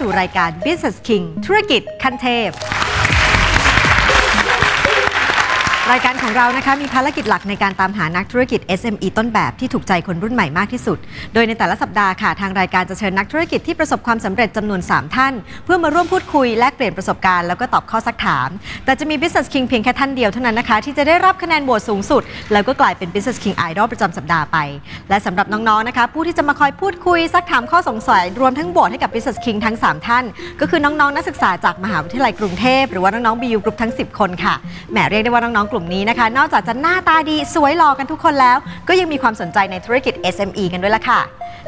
สู่รายการ Business King ธุรกิจคันเทพ รายการของเรานะคะมีภารกิจหลักในการตามหานักธุรกิจ SME ต้นแบบที่ถูกใจคนรุ่นใหม่มากที่สุด โดยในแต่ละสัปดาห์ค่ะทางรายการจะเชิญนักธุรกิจที่ประสบความสำเร็จจำนวน 3 ท่าน เพื่อมาร่วมพูดคุยแลกเปลี่ยนประสบการณ์แล้วก็ตอบข้อสักถาม แต่จะมี Business King เพียงแค่ท่านเดียวเท่านั้นนะคะ ที่จะได้รับคะแนนโหวตสูงสุด แล้วก็กลายเป็น Business King Idol ประจำสัปดาห์ไป และสำหรับน้องๆนะคะผู้ที่จะมาคอยพูดคุยซักถามข้อสงสัยรวมทั้งโหวตให้กับ Business King ทั้ง 3 ท่าน ก็คือน้องๆนักศึกษาจากมหาวิทยาลัยกรุงเทพหรือว่าน้องๆ BU Group ทั้ง 10 คนค่ะแหมเรียกได้ว่าน้องๆกลุ่มนี้นะคะ นอกจากจะหน้าตาดีสวยหล่อกันทุกคนแล้ว ก็ยังมีความสนใจในธุรกิจ SME กันด้วยล่ะค่ะ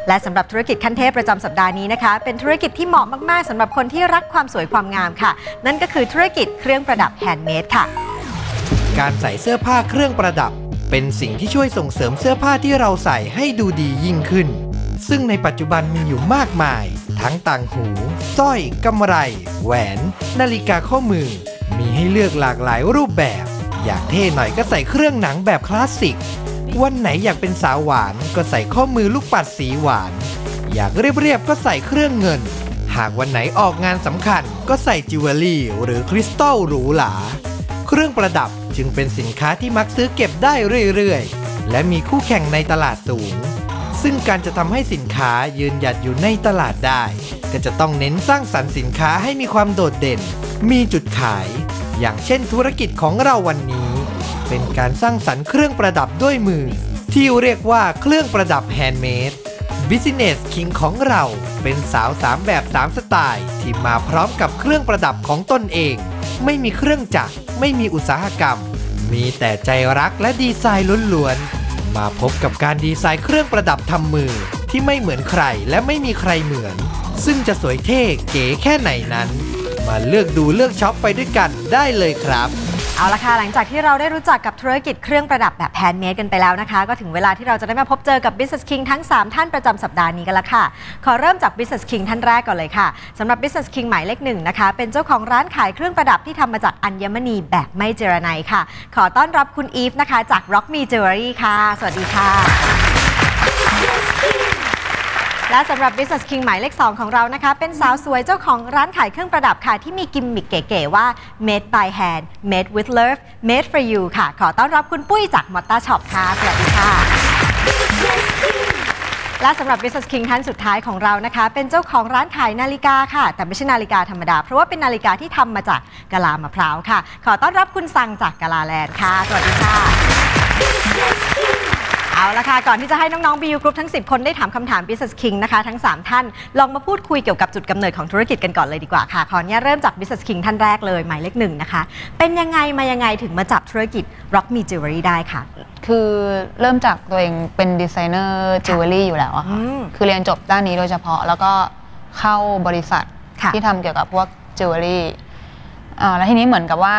และสำหรับธุรกิจขั้นเทพประจำสัปดาห์นี้นะคะ เป็นธุรกิจที่เหมาะมากๆสำหรับคนที่รักความสวยความงามค่ะ นั่นก็คือธุรกิจเครื่องประดับแฮนด์เมดค่ะ การใส่เสื้อผ้าเครื่องประดับ เป็นสิ่งที่ช่วยส่งเสริมเสื้อผ้าที่เราใส่ให้ดูดียิ่งขึ้น ซึ่งในปัจจุบันมีอยู่มากมาย ทั้งต่างหูสร้อยกำไร แหวน นาฬิกาข้อมือ มีให้เลือกหลากหลายรูปแบบ อยากเท่หน่อยก็ใส่เครื่องหนังแบบคลาสสิก วันไหนอยากเป็นสาวหวานก็ใส่ข้อมือลูกปัดสีหวาน อยากเรียบๆก็ใส่เครื่องเงิน หากวันไหนออกงานสำคัญ ก็ใส่จิวเวลรี่หรือคริสตัลหรูหรา เครื่องประดับจึงเป็นสินค้าที่มักซื้อเก็บได้เรื่อยๆ และมีคู่แข่งในตลาดสูง ซึ่งการจะทำให้สินค้ายืนหยัดอยู่ในตลาดได้ ก็จะต้องเน้นสร้างสรรค์สินค้าให้มีความโดดเด่น มีจุดขาย อย่างเช่นธุรกิจของเราวันนี้ เป็นการสร้างสรรค์เครื่องประดับด้วยมือ ที่เรียกว่าเครื่องประดับแฮนด์เมด Business King ของเราเป็นสาวสามแบบสามสไตล์ ที่มาพร้อมกับเครื่องประดับของตนเอง ไม่มีเครื่องจักรไม่มีอุตสาหกรรม มีแต่ใจรักและดีไซน์ล้วนๆ มาพบกับการดีไซน์เครื่องประดับทำมือ ที่ไม่เหมือนใครและไม่มีใครเหมือน ซึ่งจะสวยเท่เก๋แค่ไหนนั้น มาเลือกดูเลือกช็อปไปด้วยกันได้เลยครับ เอาละค่ะหลังจากที่เราได้รู้จักกับธุรกิจเครื่องประดับแบบแฮนด์เมดกันไปแล้วนะคะ ก็ถึงเวลาที่เราจะได้มาพบเจอกับ Business King ทั้ง 3 ท่านประจำสัปดาห์นี้กันละค่ะ ขอเริ่มจาก Business King ท่านแรกก่อนเลยค่ะสำหรับ Business King หมายเลขหนึ่งนะคะ เป็นเจ้าของร้านขายเครื่องประดับที่ทำมาจากอัญมณีแบบไม่เจรไนค่ะ ขอต้อนรับคุณอีฟนะคะจาก Rock Me Jewelry ค่ะ สวัสดีค่ะ และสำหรับ Business King หมายเลข 2 ของเรานะคะ เป็นสาวสวยเจ้าของร้านขายเครื่องประดับค่ะ ที่มีกิมมิคเก๋ๆว่า made by hand made with love made for you ค่ะ ขอต้อนรับคุณปุ้ยจากมอตตาช็อปค่ะ สวัสดีค่ะ และสำหรับ Business King ท่านสุดท้ายของเรานะคะ เป็นเจ้าของร้านขายนาฬิกาค่ะ แต่ไม่ใช่นาฬิกาธรรมดา เพราะว่าเป็นนาฬิกาที่ทำมาจากกะลามะพร้าวค่ะ ขอต้อนรับคุณสังจากกะลาแลนด์ค่ะ สวัสดีค่ะ เอาละค่ะ ก่อนที่จะให้น้องๆ BU Group ทั้ง 10 คนได้ถามคำถาม Business King นะคะ ทั้ง 3 ท่าน ลองมาพูดคุยเกี่ยวกับจุดกำเนิดของธุรกิจกันก่อนเลยดีกว่าค่ะ ขออนุญาตเริ่มจาก Business King ท่านแรกเลย หมายเลขหนึ่งนะคะ เป็นยังไงมายังไงถึงมาจับธุรกิจ Rock Me Jewelry ได้ค่ะ คือเริ่มจากตัวเองเป็นดีไซเนอร์จิวเวลรี่อยู่แล้วอะค่ะ อืมคือเรียนจบด้านนี้โดยเฉพาะ แล้วก็เข้าบริษัทค่ะ ที่ทำเกี่ยวกับพวกจิวเวลรี่อ่าแล้วทีนี้เหมือนกับว่า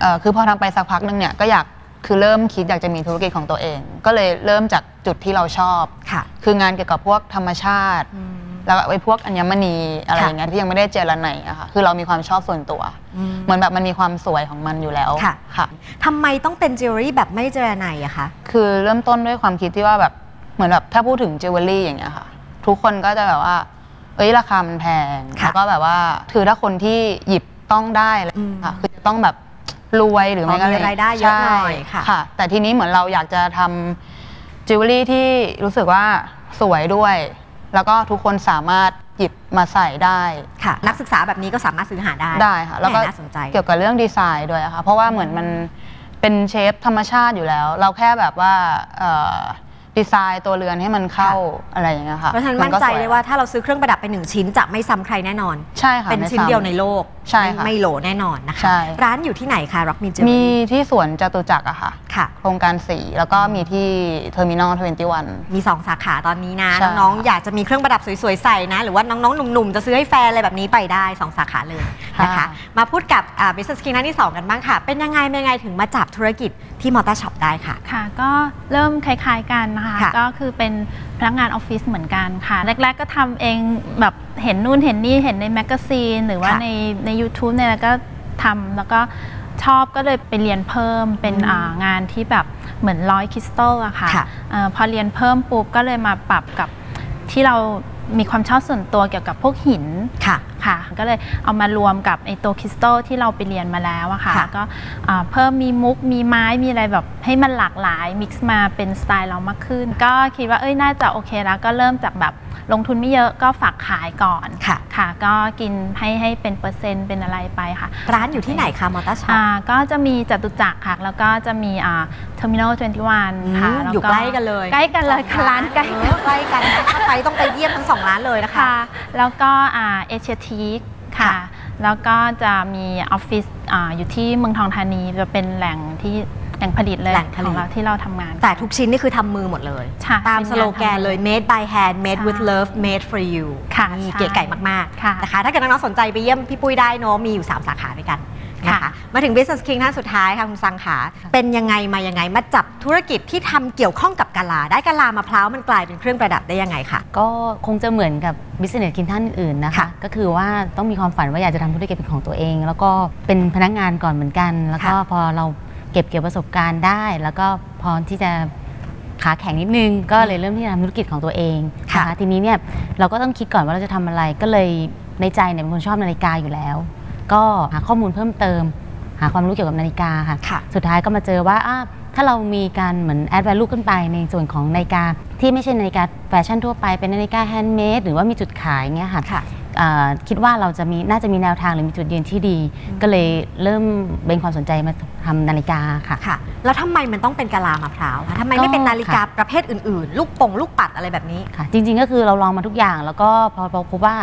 เอ่อคือพอทำไปสักพักนึงเนี่ยก็อยาก คือเริ่มคิดอยากจะมีธุรกิจของตัวเอง ก็เลยเริ่มจากจุดที่เราชอบค่ะ คืองานเกี่ยวกับพวกธรรมชาติอืมแล้วก็ไอ้พวกอัญมณีอะไรค่ะอย่างเงี้ยที่ยังไม่ได้เจรไนอะค่ะคือเรามีความชอบส่วนตัวอืมเหมือนแบบมันมีความสวยของมันอยู่แล้วค่ะค่ะทำไมต้องเป็น Jewelry แบบไม่เจรไนอะคะคือเริ่มต้นด้วยความคิดที่ว่าแบบเหมือนแบบถ้าพูดถึงจิวเวลรี่อย่างเงี้ยค่ะ ทุกคนก็จะแบบว่า เอ้ยราคามันแพงค่ะแล้วก็แบบว่าคือถ้าคนที่หยิบต้องได้อะไรอย่างเงี้ยค่ะคือจะต้องแบบ รวยหรือไม่อ๋อก็มีรายได้เยอะหน่อยใช่ค่ะค่ะ แต่ทีนี้เหมือนเราอยากจะทำจิวเวลรี่ที่รู้สึกว่าสวยด้วย แล้วก็ทุกคนสามารถหยิบมาใส่ได้ค่ะ นักศึกษาแบบนี้ก็สามารถซื้อหาได้ได้ค่ะแล้วก็แหม่น่าสนใจเกี่ยวกับเรื่องดีไซน์ด้วยอะค่ะ เพราะว่าเหมือนมันเป็นเชฟธรรมชาติอยู่แล้ว เราแค่แบบว่าเอ่อ ดีไซน์ตัวเรือนให้มันเข้าอะไรอย่างเงี้ยค่ะเพราะฉะนั้นมัมั่นก็ใจสวเลยว่าถ้าเราซื้อเครื่องประดับไปหนึ่งชิ้นจะไม่ซ้ำใครแน่นอน ใช่ค่ะเป็นไม่ชิ้นซ้ำเดียวในโลกใช่ไม่ค่ะไม่โหลแน่นอนนะคะใช่ร้านอยู่ที่ไหนคะ Rock Me มี Jewelry ที่สวนจตุจักรอะค่ะค่ะ โครงการสี่แล้วก็มีที่เทอร์มินอลทเวนตี้วันมี2สาขาตอนนี้นะใช่น้องๆอยากจะมีเครื่องประดับสวยๆใส่นะ หรือว่าน้องๆหนุ่มๆจะซื้อให้แฟนอะไรแบบนี้ไปได้2สาขาเลยนะคะค่ะมาพูดกับอ่า Business King ท่านที่ 2 กันบ้างค่ะ เป็นยังไงเป็นยังไงถึงมาจับธุรกิจที่มอเตอร์ช็อปได้ค่ะค่ะ ก็เริ่มคล้ายๆกันนะคะค่ะก็คือเป็นพนักงานออฟฟิศเหมือนกันค่ะ แรก ๆ ก็ทำเองแบบเห็นนู่นเห็นนี่เห็นในแมกกาซีน หรือว่าค่ะในใน YouTube เนี่ยแล้วก็ทำแล้วก็ชอบก็เลยไปเรียนเพิ่มเป็นอืมอ่างานที่แบบเหมือนร้อยคริสตัลอะค่ะค่ะเออพอเรียนเพิ่มปุ๊บก็เลยมาปรับกับที่เรามีความชอบส่วนตัวเกี่ยวกับพวกหิน ค่ะค่ะ ก็เลยเอามารวมกับไอตัวคริสตัลที่เราไปเรียนมาแล้วอะค่ะ ค่ะแล้วก็อ่าเพิ่มมีมุกมีไม้มีอะไรแบบให้มันหลากหลายมิกซ์มาเป็นสไตล์เรามากขึ้น ก็คิดว่าเอ้ยน่าจะโอเคแล้วก็เริ่มจากแบบ ลงทุนไม่เยอะก็ฝากขายก่อนค่ะค่ะ ก็กินให้ให้เป็นเปอร์เซ็นต์เป็นอะไรไปค่ะ ร้านอยู่ที่ไหนคะมอเตอร์ช็อปอ่าก็จะมีจตุจักรค่ะ แล้วก็จะมีอ่าเทอร์มินอล21ค่ะแล้วอยู่ใกล้กันเลย ใกล้กันเลยค่ะร้านใกล้เออใกล้กันนะถ้าไปต้องไปเยี่ยมทั้งสองร้านเลยนะคะค่ะแล้วก็อ่าเอเชียทีคค่ะค่ะแล้วก็จะมีออฟฟิศอ่าอยู่ที่เมืองทองธานีจะเป็นแหล่งที่ แหล่งผลิตเลยแหล่งผลิต ของเราที่เราทำงาน แต่ทุกชิ้นนี่คือทำมือหมดเลย ใช่ตามเป็นสโลแกนงานทำเลย made by hand made ใช่ with love made for you ค่ะนี่ใช่เก๋ไก่มากค่ะ ๆนะคะถ้าเกิดน้องๆสนใจไปเยี่ยมพี่ปุ้ยได้เนอะมีอยู่ 3 สาขาด้วยกันนะคะค่ะ มาถึง business king ท่านสุดท้ายค่ะคุณสังขาเป็นยังไงมายังไงมาจับธุรกิจที่ทำเกี่ยวข้องกับกะลา ได้กะลามะพร้าวมันกลายเป็นเครื่องประดับได้ยังไงคะก็คงจะเหมือนกับบิสเนสกินท่านอื่นนะคะค่ะก็คือว่าต้องมีความฝันว่าอยากจะทำธุรกิจเป็นของตัวเอง แล้วก็เป็นพนักงานก่อนเหมือนกัน แล้วก็ค่ะพอเรา เก็บเกี่ยวประสบการณ์ได้ แล้วก็พอที่จะขาแข็งนิดนึง ก็เลยเริ่มที่จะทำธุรกิจของตัวเองนะค่ะคะทีนี้เนี่ยเราก็ต้องคิดก่อนว่าเราจะทำอะไรก็เลยในใจเนี่ยเป็นคนชอบนาฬิกาอยู่แล้ว ก็หาข้อมูลเพิ่มเติม หาความรู้เกี่ยวกับนาฬิกาค่ะค่ะสุดท้ายก็มาเจอว่าอะถ้าเรามีการเหมือนแอด value ขึ้นไปในส่วนของนาฬิกา ที่ไม่ใช่นาฬิกาแฟชั่นทั่วไปเป็นนาฬิกาแฮนด์เมดหรือว่ามีจุดขายเงี้ยค่ะ ค่ะอ่าคิดว่าเราจะมีน่าจะมีแนวทางหรือมีจุดยืนที่ดี ก็เลยเริ่มเบนความสนใจมาทำนาฬิกาค่ะค่ะ แล้วทำไมมันต้องเป็นกะลามะพร้าวคะทำไมไม่เป็นนาฬิกาประเภทอื่นๆ ลูกปงลูกปัดอะไรแบบนี้ค่ะ จริง ๆ ก็คือเราลองมาทุกอย่าง แล้วก็พอเราพบว่า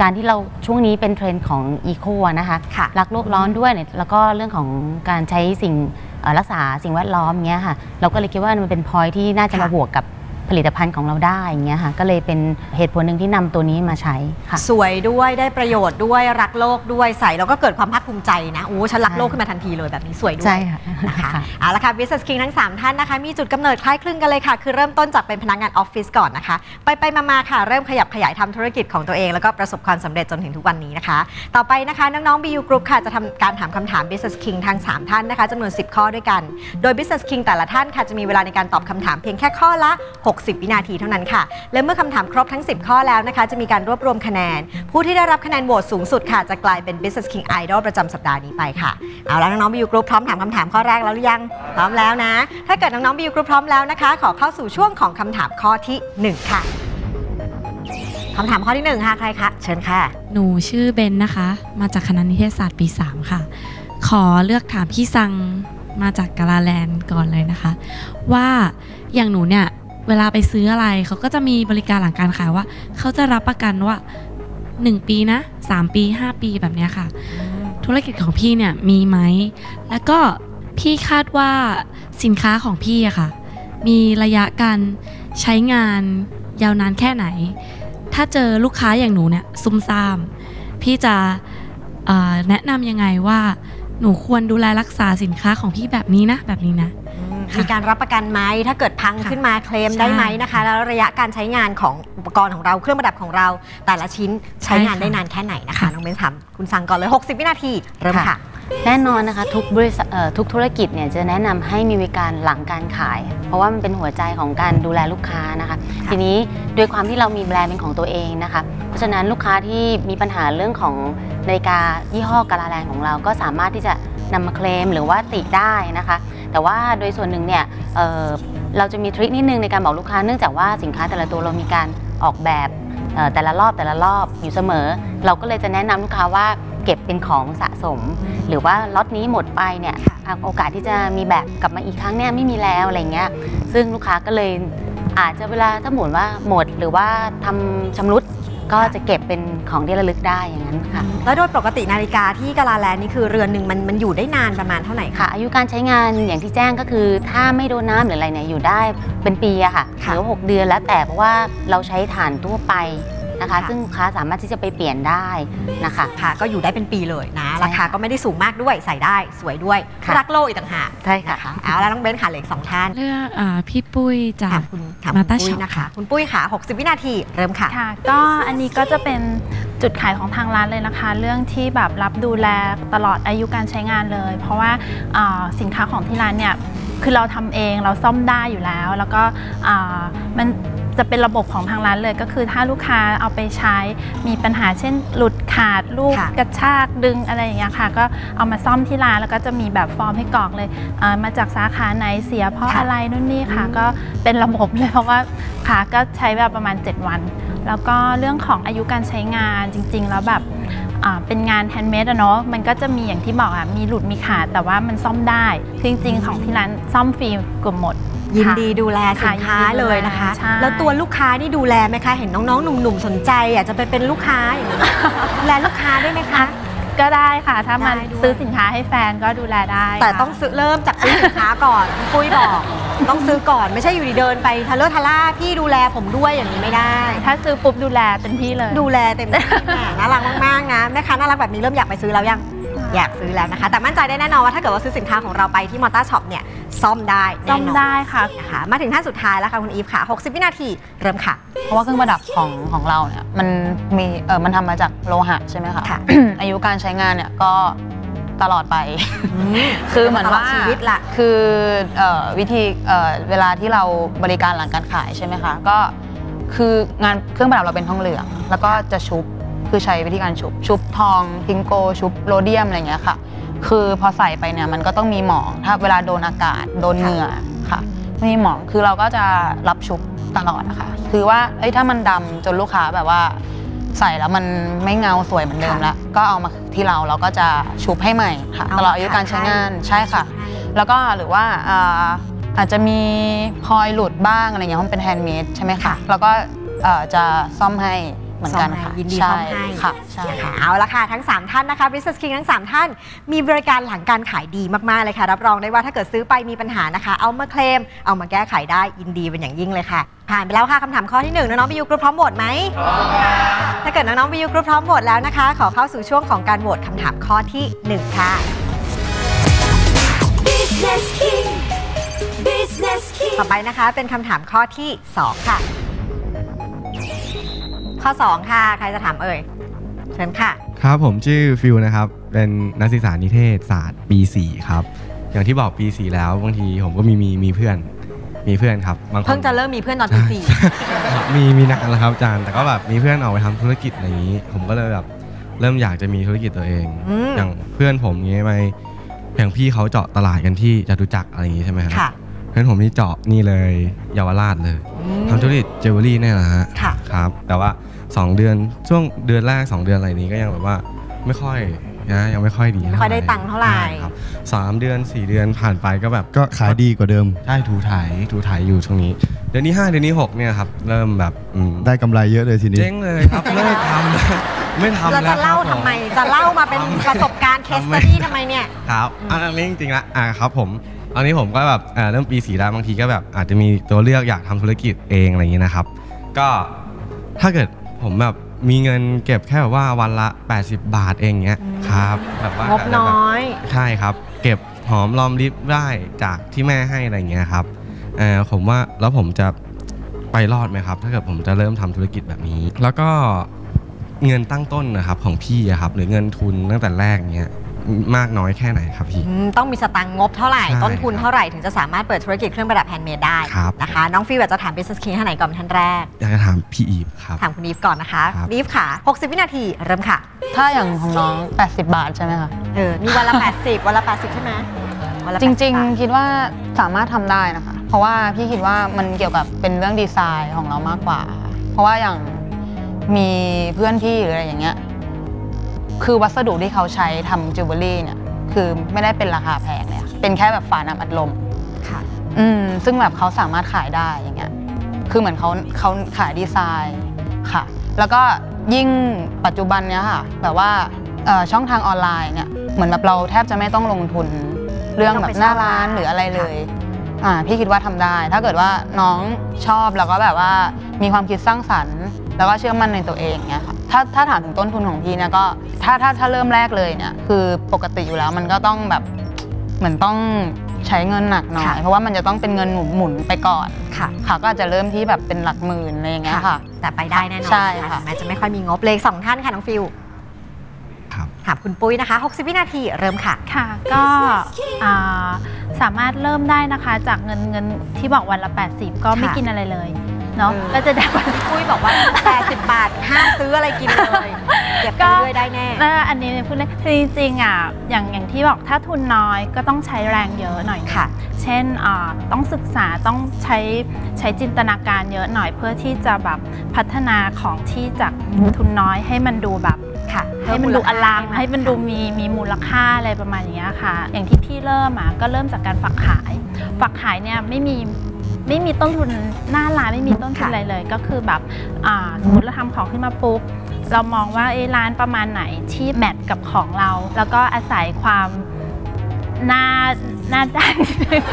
การที่เราช่วงนี้เป็นเทรนด์ของอีโคนะคะค่ะรักโลกร้อนด้วยเนี่ยแล้วก็เรื่องของการใช้สิ่งเอ่อรักษาสิ่งแวดล้อมเงี้ยค่ะ เราก็เลยคิดว่ามันเป็นพอยที่น่าจะมาค่ะบวกกับ ผลิตภัณฑ์ของเราได้อย่างเงี้ยค่ะก็เลยเป็นเหตุผลหนึ่งที่นำตัวนี้มาใช้ค่ะ สวยด้วยได้ประโยชน์ด้วยรักโลกด้วยใส่แล้วก็เกิดความภาคภูมิใจนะโอ้ฉันรักโลกขึ้นมาทันทีเลยแบบนี้สวยด้วย ใช่ค่ะนะคะค่ะ เอาละค่ะ Business King ทั้ง 3 ท่านนะคะ มีจุดกำเนิดคล้ายคลึงกันเลยค่ะ คือเริ่มต้นจากเป็นพนักงานออฟฟิศก่อนนะคะ ไปไปมามาค่ะ เริ่มขยับขยายทำธุรกิจของตัวเอง แล้วก็ประสบความสำเร็จจนถึงทุกวันนี้นะคะ ต่อไปนะคะ น้องๆ BU Group ค่ะจะทำการถามคำถาม Business King ทั้ง3 ท่านนะคะจำนวน 10 ข้อด้วยกัน โดย Business King แต่ละท่านค่ะจะมีเวลาในการตอบคำถามเพียงแค่ข้อละ 60วินาทีเท่านั้นค่ะ และเมื่อคำถามครบทั้ง 10 ข้อแล้วนะคะ จะมีการรวบรวมคะแนน ผู้ที่ได้รับคะแนนโหวตสูงสุดค่ะ จะกลายเป็น Business King Idol ประจำสัปดาห์นี้ไปค่ะ เอาแล้วน้องๆ BU Group พร้อมถามคำถามข้อแรกแล้วหรือยัง พร้อมแล้วนะ ถ้าเกิดน้องๆ BU Group พร้อมแล้วนะคะ ขอเข้าสู่ช่วงของคำถามข้อทีหนึ่1 ค่ะคำถามข้อที่1ค่ะใครคะเชิญค่ะ หนูชื่อเบนนะคะ มาจากคณะนิเทศศาสตร์ปี 3 ค่ะ ขอเลือกถามพี่ซังมาจากกาลาแลนด์ก่อนเลยนะคะ ว่าอย่างหนูเนี่ย เวลาไปซื้ออะไรเขาก็จะมีบริการหลังการขายว่า เขาจะรับประกันว่า 1 ปีนะ3ปี5 ปีแบบเนี้ยค่ะ ธุรกิจของพี่เนี่ยมีไหมแล้วก็พี่คาดว่าสินค้าของพี่อะค่ะ มีระยะการใช้งานยาวนานแค่ไหน ถ้าเจอลูกค้าอย่างหนูเนี่ยซุ่มซ่าม พี่จะเอ่อแนะนำยังไงว่าหนูควรดูแลรักษาสินค้าของพี่แบบนี้นะ แบบนี้นะค่ะ มีการรับประกันไหมถ้าเกิดพังค่ะขึ้นมาเคลมใช่ได้ไหมนะคะ แล้วระยะการใช้งานของอุปกรณ์ของเราเครื่องประดับของเรา แต่ละชิ้นใช้งานใช่ค่ะได้นานแค่ไหนนะคะค่ะน้องเบนถามคุณสังก่อนเลย 60 วินาทีเริ่มค่ะแน่นอนนะคะทุกบริษัทเอ่อทุกธุรกิจเนี่ยจะแนะนำให้มีบริการหลังการขาย เพราะว่ามันเป็นหัวใจของการดูแลลูกค้านะคะ ทีนี้ด้วยความที่เรามีแบรนด์เป็นของตัวเองนะคะ เพราะฉะนั้นลูกค้าที่มีปัญหาเรื่องของนาฬิกายี่ห้อกาลาแลนด์ของเราก็สามารถที่จะนำมาเคลมหรือว่าติได้นะคะ แต่ว่าโดยส่วนหนึ่งเนี่ยเเราจะมีทริคนิดนึงในการบอกลูกค้าเนื่องจากว่าสินค้าแต่ละตัวเรามีการออกแบบแต่ละรอบแต่ละรอบอยู่เสมอ เราก็เลยจะแนะนำลูกค้าว่าเก็บเป็นของสะสม หรือว่าล็อตนี้หมดไปเนี่ยโอกาสที่จะมีแบบกลับมาอีกครั้งเนี่ยไม่มีแล้วอะไรเงี้ยซึ่งลูกค้าก็เลยอาจจะเวลาถ้าหมุนว่าหมดหรือว่าทำชำรุด ก็จะเก็บเป็นของที่ระลึกได้อย่างนั้นค่ะ แล้วโดยปกตินาฬิกาที่กาลาแลนด์นี่คือเรือนหนึ่งมันมันอยู่ได้นานประมาณเท่าไหร่ค่ะคะอายุการใช้งานอย่างที่แจ้งก็คือ ถ้าไม่โดนน้ำหรืออะไรเนี่ยอยู่ได้เป็นปีอะค่ะหค่ะรือว่าหกเดือนแล้วแต่เพราะว่าเราใช้ฐานทั่วไป นะคะค่ะซึ่งลูกค้าสามารถที่จะไปเปลี่ยนได้นะคะ ค่ะก็อยู่ได้เป็นปีเลยนะใช่ราคาก็ไม่ได้สูงมากด้วยใส่ได้สวยด้วย ค่ะ รักโลกอีกต่างหากใช่ค่ะนะคะเอาแล้วน้องเบนค่ะเหลืออกสองท่านเลือกอาพี่ปุ้ยจาถากมคุณถามมาคุณต้าปุ้ยช็อปนะคะค่ะคุณปุ้ยค่ะ 60 วินาทีเริ่มค่ะ ค่ะ ก็อันนี้ก็จะเป็นจุดขายของทางร้านเลยนะคะ เรื่องที่แบบรับดูแลตลอดอายุการใช้งานเลย เพราะว่าอ่าสินค้าของที่ร้านเนี่ย คือเราทำเองเราซ่อมได้อยู่แล้ว แล้วก็อ่ามันจะเป็นระบบของทางร้านเลยก็คือถ้าลูกค้าเอาไปใช้มีปัญหาเช่น หลุดขาดลูกค่ะกระชากดึงอะไรอย่างเงี้ยค่ะ ก็เอามาซ่อมที่ร้านแล้วก็จะมีแบบฟอร์มให้กรอกเลยเอ่อมาจากสาขาไหนเสียเพราะค่ะอะไรนู่นนี่ค่ะ ก็เป็นระบบเลยเพราะว่าค่ะก็ใช้เวลาประมาณ 7 วัน แล้วก็เรื่องของอายุการใช้งานจริง ๆ แล้วแบบอ่า เป็นงานแฮนด์เมดอะเนาะมันก็จะมีอย่างที่บอกอะมีหลุดมีขาดแต่ว่ามันซ่อมได้คือจริงๆ ของที่ร้านซ่อมฟรีเกือบหมดยินค่ะดีดูแลสินค้าค่ะยินดีดูแลเลยนะคะใช่แล้วตัวลูกค้านี่ดูแลไหมคะ เห็นน้องๆ หนุ่มๆ สนใจอยากจะไปเป็นลูกค้าอย่างนี้ดูแลลูกค้าได้ไหมคะ ก็ได้ค่ะ ถ้ามันได้ด้วยซื้อสินค้าให้แฟนก็ดูแลได้ แต่ค่ะต้องซื้อเริ่มจากซื้อสินค้าก่อนคุณปุ้ยบอก ต้องซื้อก่อนไม่ใช่อยู่ดีเดินไปทะเลอะทะล่าพี่ดูแลผมด้วยอย่างนี้ไม่ได้ ถ้าซื้อปุ๊บดูแลเต็มที่เลย ดูแลเต็มที่แหมน่ารักมากๆนะแม่ค้าน่ารักแบบนี้เริ่มอยากไปซื้อแล้วยังอยากซื้อแล้วนะคะ แต่มั่นใจได้แน่นอนว่าถ้าเกิดว่าซื้อสินค้าของเราไปที่มอเตอร์ช็อปเนี่ยซ่อมได้แน่นซ่อนอมได้ค่ะนะคะมาถึงท่านสุดท้ายแล้วค่ะคุณอีฟค่ะ 60 วินาทีเริ่มค่ะ เพราะว่าเครื่องประดับของของเราเนี่ยมันมีเออมันทำมาจากโลหะใช่ไหมคะค่ะอายุการใช้งานเนี่ยก็ ตลอดไป คือเหมือนตลอดว่าชีวิตละคือเอ่อวิธีเอ่อเวลาที่เราบริการหลังการขายใช่ไหมคะก็คืองานเครื่องประดับเราเป็นทองเหลือง แล้วก็จะชุบคือใช้วิธีการชุบชุบทองพิงโกชุบโรเดียมอะไรอย่างเงี้ยค่ะ คือพอใส่ไปเนี่ยมันก็ต้องมีหมองถ้าเวลาโดนอากาศโดนเหงื่อค่ะมีหมองคือเราก็จะรับชุบตลอดนะคะคือว่าเอ้ยถ้ามันดำจนลูกค้าแบบว่า ใส่แล้วมันไม่เงาสวยเหมือนเดิมค่ะแล้ว ก็เอามาที่เราเราก็จะชุบให้ใหม่ค่ะเอาตลอดอายุการใช้งานใช่ค่ะ แล้วก็หรือว่าอ่าอาจจะมีพลอยหลุดบ้างอะไรเงี้ยเพราะมันเป็นแฮนด์เมดใช่ไหมค่ะคะแล้วก็เอ่อจะซ่อมให้ เหมือนกันค่ะซ่อมให้ยินดีใช่ซ่อมให้ค่ะใช่ค่ะเอาละค่ะทั้ง 3 ท่านนะคะ Business King ทั้ง 3 ท่าน มีบริการหลังการขายดีมากๆเลยค่ะ รับรองได้ว่าถ้าเกิดซื้อไปมีปัญหานะคะ เอามาเคลม เอามาแก้ไขได้ยินดีเป็นอย่างยิ่งเลยค่ะ ผ่านไปแล้วค่ะคำถามข้อที่ 1 น้องๆบิวกรุ๊ปพร้อมโหวตไหมถ้าเกิดน้องๆบิวกรุ๊ปพร้อมโหวตแล้วนะคะ ขอเข้าสู่ช่วงของการโหวตคำถามข้อที่หนึ่งค่ะ Business King Business King ต่อไปนะคะเป็นคำถามข้อที่ 2 ค่ะ ข้อ 2 ค่ะ ใครจะถามเอ่ย เชิญค่ะ ครับผมชื่อฟิลนะครับ เป็นนักศึกษานิเทศศาสตร์ปี 4 ครับ อย่างที่บอกปี 4 แล้วบางทีผมก็มีมีมีเพื่อนมีเพื่อนครับบางคนเพิ่งจะเริ่มมีเพื่อนตอนปีสี่มีมีนานแล้วครับอาจารย์ แต่ก็แบบมีเพื่อนออกไปทำธุรกิจอะไรอย่างนี้ ผมก็เลยแบบเริ่มอยากจะมีธุรกิจตัวเองอืมอย่างเพื่อนผมเงี้ยไปอย่างพี่เขาเจาะตลาดกันที่จตุจักรอะไรอย่างงี้ใช่ไหมครับค่ะเพื่ อนผมนี่เจาะนี่เลยเยาวราชเลยอืมทำธุรกิจเจวเวลรี่เนี่ยแหละฮะค่ะครับ แต่ว่า 2 เดือนช่วงเดือนแรก 2 เดือนอะไรนี้ก็ยังแบบว่าไม่ค่อยนะยังไม่ค่อยดีไม่ค่อยได้ตังค์เท่าไหร่ใช่ครับสามเดือน 4 เดือนผ่านไปก็แบบก็ขายดีกว่าเดิมใช่ถูถ่ายถูถ่ายอยู่ช่วงนี้ เดือนที่5เดือนที่6เนี่ยครับ เริ่มแบบอืมได้กำไรเยอะเลยทีนี้เจ๊งเลยครับเลิกทำไม่ทำเราแล้จะวครัเล่าบทำไมผจะเล่ามาเป็นประสบการณ์เคสทำตไมดี้ทำไมเนี่ยครับอันนี้จริงๆละอ่าครับผม อันนี้ผมก็แบบอ่าเริ่มปีสีแล้วบางทีก็แบบอาจจะมีตัวเลือกอยากทำธุรกิจเองอะไรอย่างนี้นะครับ ก็ถ้าเกิดผมแบบมีเงินเก็บแค่แบบว่าวันละ 80 บาทเองเงี้ยอืมครับแบบว่างบน้อยใช่ครับ เก็บหอมรอมริบได้จากที่แม่ให้อะไรอย่างเงี้ยครับเอ่อผมว่าแล้วผมจะไปรอดไหมครับ ถ้าเกิดผมจะเริ่มทำธุรกิจแบบนี้ แล้วก็เงินตั้งต้นนะครับของพี่อะครับหรือเงินทุนตั้งแต่แรกเนี้ย มากน้อยแค่ไหนครับพี่อืมต้องมีสตังค์งบเท่าไหร่ใช่ต้นทุนเท่าไหร่ถึงจะสามารถเปิดธุรกิจเครื่องประดับแฮนด์เมดได้ครับนะคะ น้องฟิวอยากจะถาม Business King ท่านไหนก่อนเป็นท่านแรก อยากจะถามพี่อีฟครับ ถามคุณอีฟก่อนนะคะครับอีฟค่ะ 60 วินาทีเริ่มค่ะ ถ้าอย่างของน้อง 80 บาทใช่ไหมคะเออมีวันละ 80 วันละ 80 ใช่ไหมวันละจริง80บาทๆคิดว่าสามารถทำได้นะคะ เพราะว่าพี่คิดว่ามันเกี่ยวกับเป็นเรื่องดีไซน์ของเรามากกว่า เพราะว่าอย่างมีเพื่อนพี่หรืออะไรอย่างเงี้ย คือวัสดุที่เขาใช้ทำจิวเวลรี่เนี่ยคือไม่ได้เป็นราคาแพงเลยอะเป็นแค่แบบฝาน้ำอัดลมค่ะ อืมซึ่งแบบเขาสามารถขายได้อย่างเงี้ยคือเหมือนเขาเขาขายดีไซน์ค่ะ แล้วก็ยิ่งปัจจุบันเนี้ยค่ะแบบว่าเอ่อช่องทางออนไลน์เนี่ยเหมือนแบบเราแทบจะไม่ต้องลงทุนเรื่องแบบหน้าร้านหรืออะไรเลยอ่าพี่คิดว่าทำได้ ถ้าเกิดว่าน้องชอบแล้วก็แบบว่ามีความคิดสร้างสรรค์ แล้วก็เชื่อมั่นในตัวเองเนี่ยค่ะถ้าถ้าถามถึงต้นทุนของพี่เนี่ยก็ถ้าถ้าถ้าเริ่มแรกเลยเนี่ยคือปกติอยู่แล้วมันก็ต้องแบบเหมือนต้องใช้เงินหนักหน่อยค่ะเพราะว่ามันจะต้องเป็นเงินหมุนหมุนไปก่อนค่ะค่ะก็อาจจะเริ่มที่แบบเป็นหลักหมื่นอะไรอย่างเงี้ยค่ะ แต่ไปได้แน่นอนใช่นค่ะแม้จะไม่ค่อยมีงบเลยสองท่านค่ะน้องฟิวครับถามคุณปุ้ยนะคะ 60 วินาทีเริ่มค่ะ ค่ะ ก็อ่าสามารถเริ่มได้นะคะ จากเงินเงินที่บอกวันละ 80 ก็ไม่ค่ะกินอะไรเลย เนาะเออก็จะได้พี่ปุ้ยบอกว่า 80 บาท ห้ามซื้ออะไรกินเลยเก็บไปเรื่อยได้แน่แล้วอันนี้พูดเลยคือจริงๆอะอย่างอย่างที่บอกถ้าทุนน้อยก็ต้องใช้แรงเยอะหน่อยค่ะ เช่นอ่าต้องศึกษาต้องใช้ใช้จินตนาการเยอะหน่อยเพื่อที่จะแบบพัฒนาของที่จากทุนน้อยให้มันดูแบบค่ะให้มันดูอลังให้ให้มัมันนดูมีมีมูลค่าอะไรประมาณอย่างเงี้ยค่ะ อย่างที่พี่เริ่มอะก็เริ่มจากการฝักขาย ฝักขายเนี่ยไม่มี ไม่มีต้นทุนหน้าร้านไม่มีต้นทุนค่ะอะไรเลย ก็คือแบบอ่าสมมติเราทำของขึ้นมาปุ๊บเรามองว่าเอ้ร้านประมาณไหนที่แมทกับของเรา แล้วก็อาศัยความหน้าหน้าด้านนิดนึง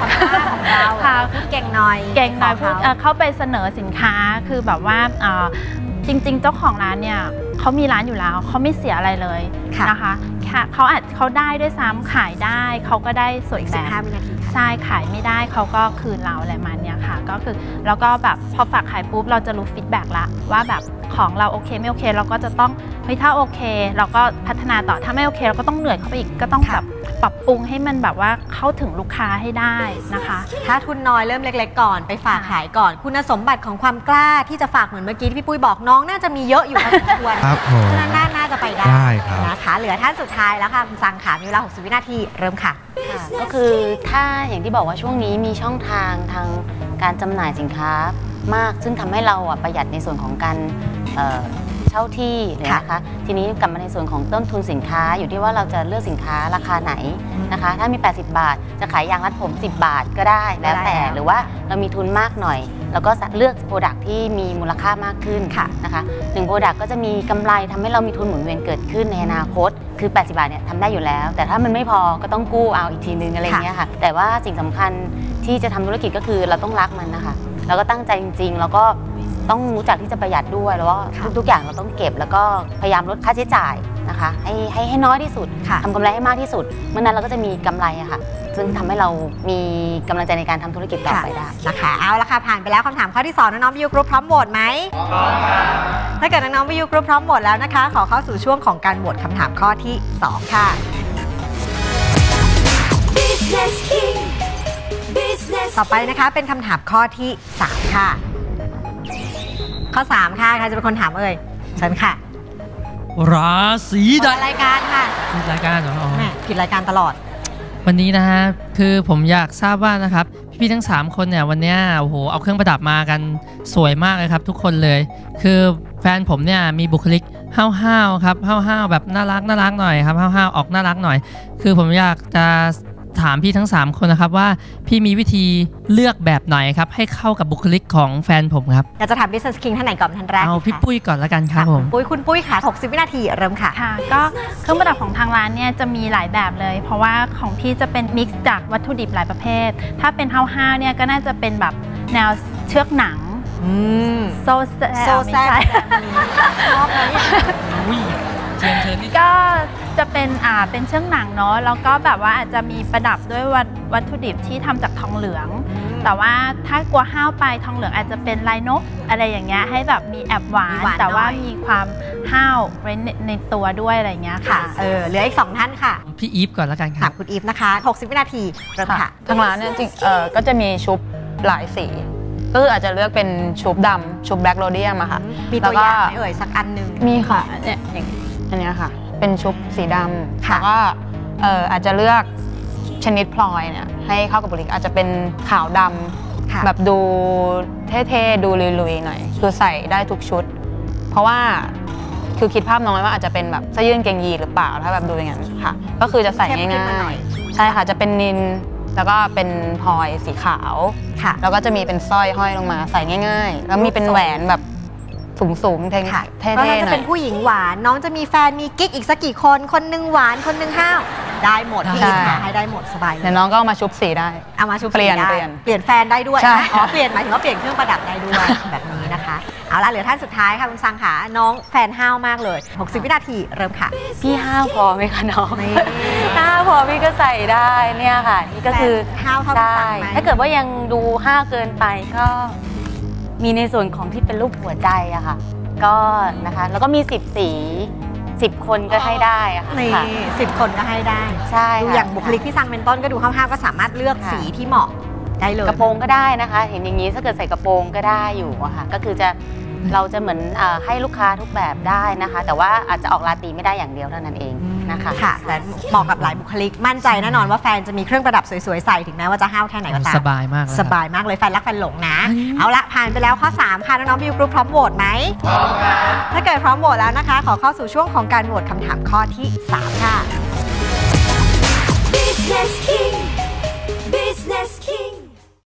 ความกล้าของเราค่ะพูดเก่งหน่อยเก่งหน่อยขพูดเขาเอ่อเข้าไปเสนอสินค้าคือแบบว่าเอ่อจริง ๆ เจ้าของร้านเนี่ยเขามีร้านอยู่แล้วเขาไม่เสียอะไรเลยค่ะนะ คะแค่เขาอาจเขาได้ด้วยซ้ำขายได้เขาก็ได้ส่วนอีกแบ่ง15วินาทีค่ะ ใช่ขายไม่ได้เขาก็คืนเราอะไรประมาณเนี้ยค่ะ ก็คือแล้วก็แบบพอฝากขายปุ๊บเราจะรู้ฟีดแบ็กละว่าแบบของเราโอเคไม่โอเค เราก็จะต้องเฮ้ยถ้าโอเค เราก็พัฒนาต่อถ้าไม่โอเค เราก็ต้องเหนื่อยเข้าไปอีกก็ต้องค่ะแบบปรับปรุงให้มันแบบว่าเข้าถึงลูกค้าให้ได้นะคะ ถ้าทุนน้อยเริ่มเล็ก ๆ ก่อนไปฝากขายก่อน คุณสมบัติของความกล้าที่จะฝากเหมือนเมื่อกี้ที่พี่ปุ้ยบอกน้องน่าจะมีเยอะอยู่พอสมควรครับผม ฉะนั้นน่าน่าจะไปได้ได้ครับ นะคะเหลือท่านสุดท้ายแล้วค่ะคุณสังขามีเวลา 60 วินาทีเริ่มค่ะ ค่ะก็คือถ้าอย่างที่บอกว่าช่วงนี้มีช่องทางทางการจำหน่ายสินค้ามาก ซึ่งทำให้เราอะประหยัดในส่วนของการเอ่อเช่าที่เลยนะคะทีนี้กลับมาในส่วนของต้นทุนสินค้าอยู่ที่ว่าเราจะเลือกสินค้าราคาไหนนะคะ ถ้ามี 80 บาท จะขายยางรัดผม 10 บาทก็ได้แล้วแต่ได้แล้ว หรือว่าเรามีทุนมากหน่อย แล้วก็เลือกโปรดักที่มีมูลค่ามากขึ้นค่ะนะคะหนึ่งโปรดักก็จะมีกำไรทำให้เรามีทุนหมุนเวียนเกิดขึ้นในอนาคต คือ 80 บาทเนี่ยทำได้อยู่แล้ว แต่ถ้ามันไม่พอก็ต้องกู้เอาอีกทีนึงอะไรอย่างเงี้ยค่ะ แต่ว่าสิ่งสำคัญที่จะทำธุรกิจก็คือเราต้องรักมันนะคะ แล้วก็ตั้งใจจริง ๆ แล้วก็ต้องรู้จักที่จะประหยัดด้วย แล้วก็ค่ะทุกๆอย่างเราต้องเก็บ แล้วก็พยายามลดค่าใช้จ่าย นะคะให้ให้ให้น้อยที่สุดค่ะทำกำไรให้มากที่สุด เมื่อนั้นเราก็จะมีกำไรอะค่ะ ซึ่งทำให้เรามีกำลังใจในการทำธุรกิจต่อไปได้นะคะเอาละค่ะผ่านไปแล้วคำถามข้อที่2น้องๆวิวกรุ๊ปพร้อมโหวตไหมพร้อมค่ะถ้าเกิดน้องๆวิวกรุ๊ปพร้อมโหวตแล้วนะคะ ขอเข้าสู่ช่วงของการโหวตคำถามข้อที่ 2 ค่ะ Business King Business ต่อไปนะคะเป็นคำถามข้อที่ 3 ค่ะ ข้อ 3 ค่ะใครจะเป็นคนถามเอ่ยเชิญค่ะ ราศีหมใดดรายการค่ะผิดรายการเหรออ๋อแหม่ผิดรายการตลอด วันนี้นะฮะคือผมอยากทราบว่านะครับ พี่ๆทั้ง 3 คนเนี่ยวันเนี้ยโอ้โหเอาเครื่องประดับมากันสวยมากเลยครับ ทุกคนเลย คือแฟนผมเนี่ยมีบุคลิกห้าวๆครับห้าวๆแบบน่ารักน่ารักหน่อยครับห้าวๆออกน่ารักหน่อย คือผมอยากจะ ถามพี่ทั้ง 3 คนนะครับว่าพี่มีวิธีเลือกแบบไหนครับ ให้เข้ากับบุคลิกของแฟนผมครับอยากจะถาม Business King ท่านไหนก่อนท่านแรกเอาพี่ค่ะปุ้ยก่อนละกันครับผมปุ้ยคุณปุ้ยค่ะ60 วินาทีเริ่มค่ะค่ะ ก็เครื่องประดับของทางร้านเนี่ยจะมีหลายแบบเลย เพราะว่าของพี่จะเป็นมิกซ์จากวัตถุดิบหลายประเภท ถ้าเป็นห้าวๆเนี่ยก็น่าจะเป็นแบบแนวเชือกหนังอืมโซแซโซแซ่บไม่ใช่ชอบนะเนี่ยอุ้ยเชิญเชิญนี่ก็ จะเป็นอ่าเป็นเชือกหนังเนาะแล้วก็แบบว่าอาจจะมีประดับด้วยวัตวัตถุดิบที่ทำจากทองเหลือง แต่ว่าถ้ากลัวห้าวไปทองเหลืองอาจจะเป็นลายนกอะไรอย่างเงี้ยให้แบบมีแอบหวามีนหวานแต่ว่าหน่อย มีความห้าวไว้ในในตัวด้วยอะไรอย่างเงี้ยค่ะค่ะเออเหลืออีก2ท่านค่ะพี่อีฟก่อนละกันคถารัมบคุณอีฟนะคะ 60 วินาทีเริ่มค่ะ ทางร้านเนี่ยจริงเอ่อก็จะมีชุบหลายสี ก็คืออาจจะเลือกเป็นชุบดำชุบแบล็กโรเดียมอะค่ะมีตัวแล้อย่างก็ไหมเอ่ยสักอันหนึ่งมีค่ะเนี่ยอย่างอันเนี้ยค่ะ เป็นชุบสีดำค่ะแล้วก็เอ่ออาจจะเลือกชนิดพลอยเนี่ยให้เข้ากับบุคลิกอาจจะเป็นขาวดำค่ะแบบดูเท่ๆดูลุยๆหน่อย คือใส่ได้ทุกชุด เพราะว่าคือคิดภาพน้อยว่าอาจจะเป็นแบบเสื้อยืดกางเกงยีนหรือเปล่าถ้าแบบดูอย่างนั้นค่ะ ก็คือจะใส่เข้มขึ้นง่ามาหน่อยยๆใช่ค่ะจะเป็นนินแล้วก็เป็นพลอยสีขาวค่ะแล้วก็จะมีเป็นสร้อยห้อยลงมาใส่ง่าย ๆ แล้วมีเป็นแหวนแบบ สูงๆเท่ค่ะๆเท่เพราะๆหถ้าน่จะอเป็ยนผู้หญิงหวาน น้องจะมีแฟนมีกิ๊กอีกสักกี่คนคนหนึงหวานคนหนึงห้าวได้หมดพี่ใช่อีฟหาให้ได้หมดสบายเลเดี๋ยวยน้องก็เอามาชุบสีได้เอามาชุบเปลี่ยนสีได้เปลี่ยนเปลี่ยนแฟนได้ด้วยใช่อ๋อเปลี่ยนหมายถึงว่าเปลี่ยนเครื่องประดับได้ด้วยแบบนี้นะคะเอาละเหลือท่านสุดท้ายค่ะคุณซังค่ะน้องแฟนห้าวมากเลย 60 วินาทีเริ่มค่ะ พี่ห้าวพอไหมคะน้องนี่ห้าวพอพี่ก็ใส่ได้เนี่ยค่ะนี่ก็คือแฟนห้าวเท่าพี่ใช่ซังไหมถ้าเกิดว่ายังดูห้าวเกินไปก็ มีในส่วนของที่เป็นรูปหัวใจอะค่ะ ก็นะคะ แล้วก็มีสิบสีสิบคนก็ให้ได้อะค่ะนี่ค่ะ สิบคนก็ให้ได้ใช่ดูค่ะ อย่างบุคลิกที่ซังเป็นต้นก็ดูห้าวๆก็สามารถเลือกค่ะ สีที่เหมาะได้เลย กระโปรงก็ได้นะคะ เห็นอย่างนี้ถ้าเกิดใส่กระโปรงก็ได้อยู่อะค่ะ ก็คือจะ เราจะเหมือนเอ่อให้ลูกค้าทุกแบบได้นะคะ แต่ว่าอาจจะออกลาตรีไม่ได้อย่างเดียวเท่านั้นเองนะคะค่ะแต่เหมาะกับหลายบุคลิกมั่นใจแน่นอนว่าแฟนจะมีเครื่องประดับสวยๆใส่ถึงแม้ว่าจะห้าวแค่ไหนก็ตามสบายมากเลยสครับบายมากเลยแฟนรักแฟนหลงนะ เอาละผ่านไปแล้วข้อ 3 ค่ะน้องๆบิวกรุ๊ปพร้อมโหวตไหมพร้อมค่ะถ้าเกิดพร้อมโหวตแล้วนะคะ ขอเข้าสู่ช่วงของการโหวตคำถามข้อที่ 3 ค่ะ Business King